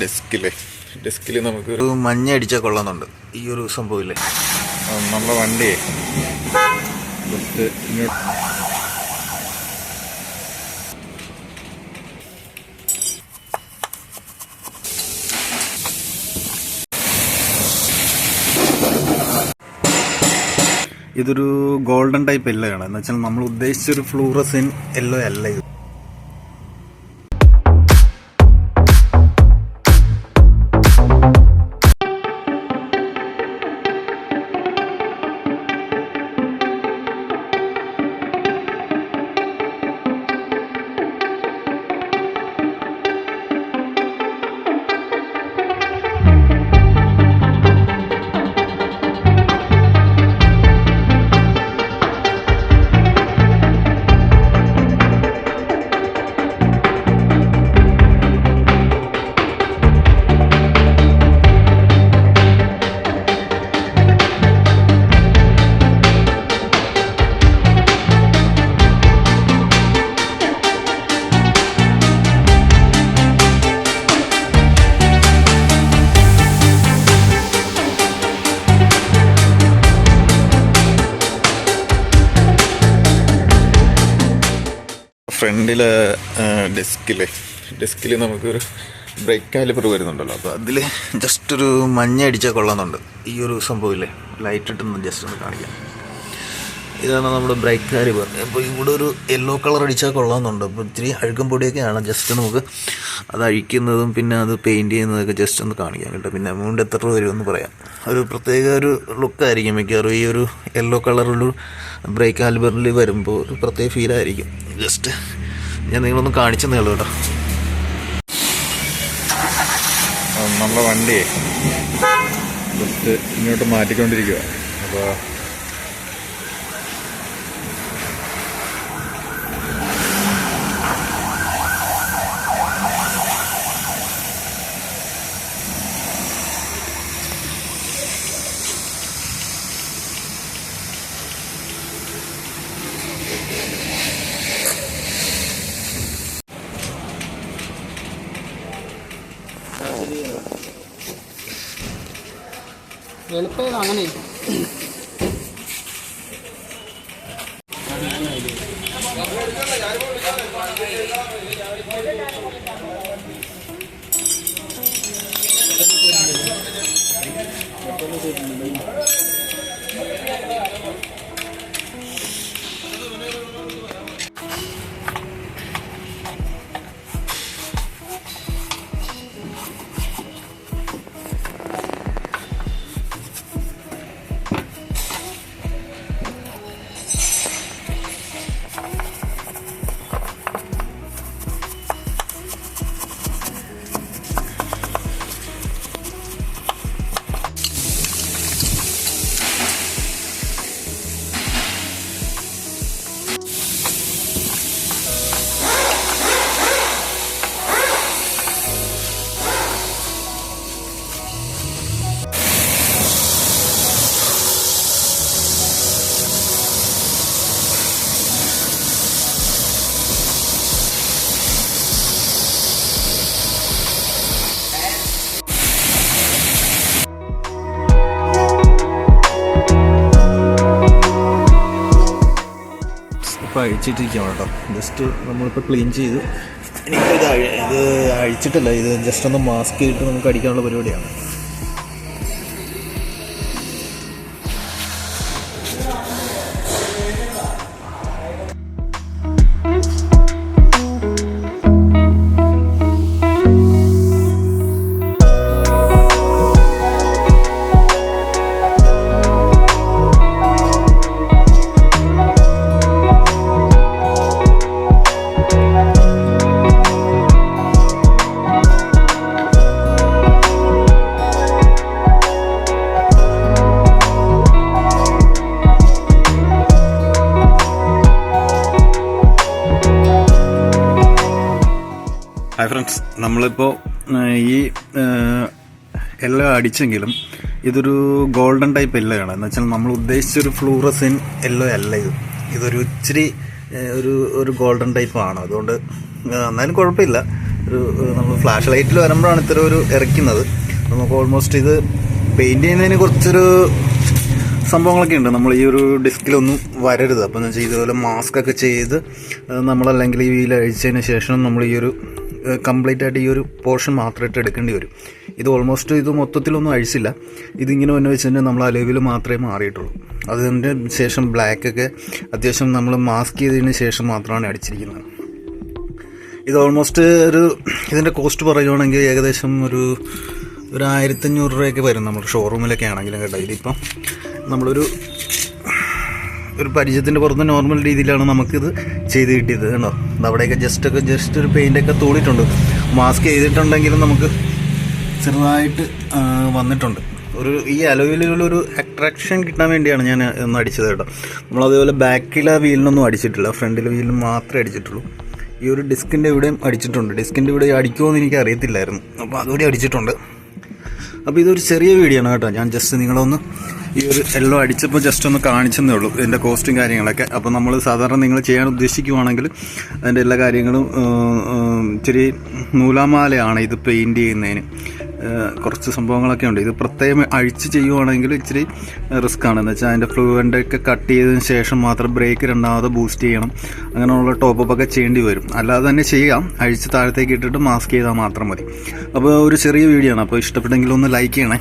ഡെസ്കിലെ. ഡെസ്കിൽ നമുക്ക് ഒരു മഞ്ഞ അടിച്ചാൽ കൊള്ളുന്നുണ്ട്. ഈ ഒരു സംഭവമില്ലേ? നമ്മുടെ വണ്ടി ജസ്റ്റ് ഇങ്ങോട്ട് ഇതൊരു ഗോൾഡൻ ടൈപ്പ് എല്ലോ ആണ്. എന്ന് വെച്ചാൽ നമ്മൾ ഉദ്ദേശിച്ചൊരു ഫ്ലൂറസിൻ എല്ലോ അല്ല ഇത്. ഫ്രണ്ടിലെ ഡെസ്കിൽ ഡെസ്കിൽ നമുക്കൊരു ബ്രേക്ക് കാലിപ്പർ വരുന്നുണ്ടല്ലോ. അപ്പോൾ അതിൽ ജസ്റ്റ് ഒരു മഞ്ഞ അടിച്ചാൽ കൊള്ളുന്നുണ്ട്. ഈ ഒരു സംഭവമില്ലേ? ലൈറ്റ് ഇട്ടൊന്ന് ജസ്റ്റ് ഒന്ന് കാണിക്കാം. ഇതാണ് നമ്മുടെ ബ്രേക്ക് കാലിപ്പർ. അപ്പോൾ ഇവിടെ ഒരു യെല്ലോ കളർ അടിച്ചാൽ കൊള്ളാമെന്നുണ്ട് അപ്പോൾ ഇത്തിരി അഴുക്കും പൊടിയൊക്കെയാണ്. ജസ്റ്റ് നമുക്ക് അത് അഴിക്കുന്നതും പിന്നെ അത് പെയിന്റ് ചെയ്യുന്നതൊക്കെ ജസ്റ്റ് ഒന്ന് കാണിക്കാം കേട്ടോ. പിന്നെ എമൗണ്ട് എത്ര രൂപ വരുമെന്ന് പറയാം. ഒരു പ്രത്യേക ഒരു ലുക്കായിരിക്കും മിക്കവാറും ഈ ഒരു യെല്ലോ കളറിലൊരു ബ്രേക്ക് കാലിബറിൽ വരുമ്പോൾ ഒരു പ്രത്യേക ഫീലായിരിക്കും ജസ്റ്റ് ഞാൻ നിങ്ങളൊന്ന് കാണിച്ചെന്നേ ഉള്ളൂ കേട്ടോ. നമ്മളെ വണ്ടിയെ. ഇങ്ങോട്ട് മാറ്റിക്കൊണ്ടിരിക്കുക അപ്പോൾ എളുപ്പം അങ്ങനെ അഴിച്ചിട്ടിരിക്കുകയാണ് കേട്ടോ ജസ്റ്റ് നമ്മളിപ്പോൾ ക്ലീൻ ചെയ്ത്. ഇനിയിപ്പോൾ ഇത് ഇത് അഴിച്ചിട്ടില്ല ഇത് ജസ്റ്റ് ഒന്ന് മാസ്ക് ചെയ്തിട്ട് നമുക്ക് അടിക്കാനുള്ള പരിപാടിയാണ്. ഹായ് ഫ്രണ്ട്സ് നമ്മളിപ്പോൾ ഈ എല്ലാം അടിച്ചെങ്കിലും ഇതൊരു ഗോൾഡൻ ടൈപ്പ് എല്ലോയാണ് എന്ന് വെച്ചാൽ നമ്മൾ ഉദ്ദേശിച്ചൊരു ഫ്ലൂറസിൻ എല്ലോ അല്ല ഇത്. ഇതൊരു ഇച്ചിരി ഒരു ഒരു ഗോൾഡൻ ടൈപ്പ് ആണ്. അതുകൊണ്ട് എന്നാലും കുഴപ്പമില്ല. ഒരു നമ്മൾ ഫ്ലാഷ് ലൈറ്റിൽ വരുമ്പോഴാണ് ഇത്ര ഒരു ഇറക്കുന്നത്. നമുക്ക് ഓൾമോസ്റ്റ് ഇത് പെയിന്റ് ചെയ്യുന്നതിന് കുറച്ചൊരു സംഭവങ്ങളൊക്കെ ഉണ്ട്. നമ്മൾ ഈ ഒരു ഡിസ്കിലൊന്നും വരരുത്. അപ്പോൾ എന്ന് വെച്ചാൽ ഇതുപോലെ മാസ്ക് ഒക്കെ ചെയ്ത് നമ്മളല്ലെങ്കിൽ ഈ വീൽ അഴിച്ചതിന് ശേഷം നമ്മൾ ഈ ഒരു കംപ്ലീറ്റ് ആയിട്ട് ഈ ഒരു പോർഷൻ മാത്രമായിട്ട് എടുക്കേണ്ടി വരും. ഇത് ഓൾമോസ്റ്റ് ഇത് മൊത്തത്തിലൊന്നും അഴിച്ചില്ല. ഇതിങ്ങനെ വന്നു കഴിഞ്ഞാൽ നമ്മൾ അലവിൽ മാത്രമേ മാറിയിട്ടുള്ളൂ. അതിന്റെ ശേഷം ബ്ലാക്ക് ഒക്കെ അത്യാവശ്യം നമ്മൾ മാസ്ക് ചെയ്തതിന് ശേഷം മാത്രമാണ് അടിച്ചിരിക്കുന്നത്. ഇത് ഓൾമോസ്റ്റ് ഒരു ഇതിന്റെ കോസ്റ്റ് പറയുകയാണെങ്കിൽ ഏകദേശം ഒരു ഒരു ആയിരത്തഞ്ഞൂറ് രൂപയൊക്കെ വരും. നമ്മൾ ഷോറൂമിലൊക്കെ ആണെങ്കിലും കേട്ടോ. ഇതിപ്പം നമ്മളൊരു ഒരു പരിചയത്തിന്റെ പുറത്ത് നോർമൽ രീതിയിലാണ് നമുക്കിത് ചെയ്ത് കിട്ടിയത് കണ്ടോ? അവിടെയൊക്കെ ജസ്റ്റ് ഒക്കെ ജസ്റ്റ് ഒരു പെയിന്റൊക്കെ തൂളിയിട്ടുണ്ട് മാസ്ക് ചെയ്തിട്ടുണ്ടെങ്കിലും നമുക്ക് ചെറുതായിട്ട് വന്നിട്ടുണ്ട്. ഒരു ഈ അലോയിലുള്ളൊരു അട്രാക്ഷൻ കിട്ടാൻ വേണ്ടിയാണ് ഞാൻ ഒന്ന് അടിച്ചത് കേട്ടോ. നമ്മളതേപോലെ ബാക്കിലെ വീലിനൊന്നും അടിച്ചിട്ടില്ല. ഫ്രണ്ടിലെ വീലിന് മാത്രമേ അടിച്ചിട്ടുള്ളൂ. ഈ ഒരു ഡിസ്കിന്റെ ഇവിടെയും അടിച്ചിട്ടുണ്ട്. ഡിസ്കിന്റെ ഇവിടെ അടിക്കുമോ എന്ന് എനിക്ക് അറിയത്തില്ലായിരുന്നു അപ്പോൾ അതുകൂടി അടിച്ചിട്ടുണ്ട്. അപ്പോൾ ഇതൊരു ചെറിയ വീഡിയോ ആണ് കേട്ടോ. ഞാൻ ജസ്റ്റ് നിങ്ങളൊന്ന് ഈ ഒരു എല്ലോ അടിച്ചപ്പോൾ ജസ്റ്റ് ഒന്ന് കാണിച്ചെന്നേ ഉള്ളൂ ഇതിന്റെ കോസ്റ്റും കാര്യങ്ങളൊക്കെ. അപ്പോൾ നമ്മൾ സാധാരണ നിങ്ങൾ ചെയ്യാൻ ഉദ്ദേശിക്കുവാണെങ്കിൽ അതിന്റെ എല്ലാ കാര്യങ്ങളും ഇച്ചിരി നൂലാമാലയാണ് ഇത് പെയിന്റ് ചെയ്യുന്നതിന്. കുറച്ച് സംഭവങ്ങളൊക്കെ ഉണ്ട്. ഇത് പ്രത്യേകം അഴിച്ച് ചെയ്യുവാണെങ്കിൽ ഇച്ചിരി റിസ്ക് ആണ്. എന്ന് വെച്ചാൽ അതിന്റെ ഫ്ലൂവന്റെ ഒക്കെ കട്ട് ചെയ്തതിന് ശേഷം മാത്രം ബ്രേക്ക് രണ്ടാമത് ബൂസ്റ്റ് ചെയ്യണം. അങ്ങനെയുള്ള ടോപ്പ് ഒക്കെ ചെയ്യേണ്ടി വരും. അല്ലാതെ തന്നെ ചെയ്യാം. അഴിച്ച് താഴത്തേക്ക് ഇട്ടിട്ട് മാസ്ക് ചെയ്താൽ മാത്രം മതി. അപ്പോൾ ഒരു ചെറിയ വീഡിയോ ആണ്. അപ്പോൾ ഇഷ്ടപ്പെട്ടെങ്കിൽ ഒന്ന് ലൈക്ക് ചെയ്യണേ.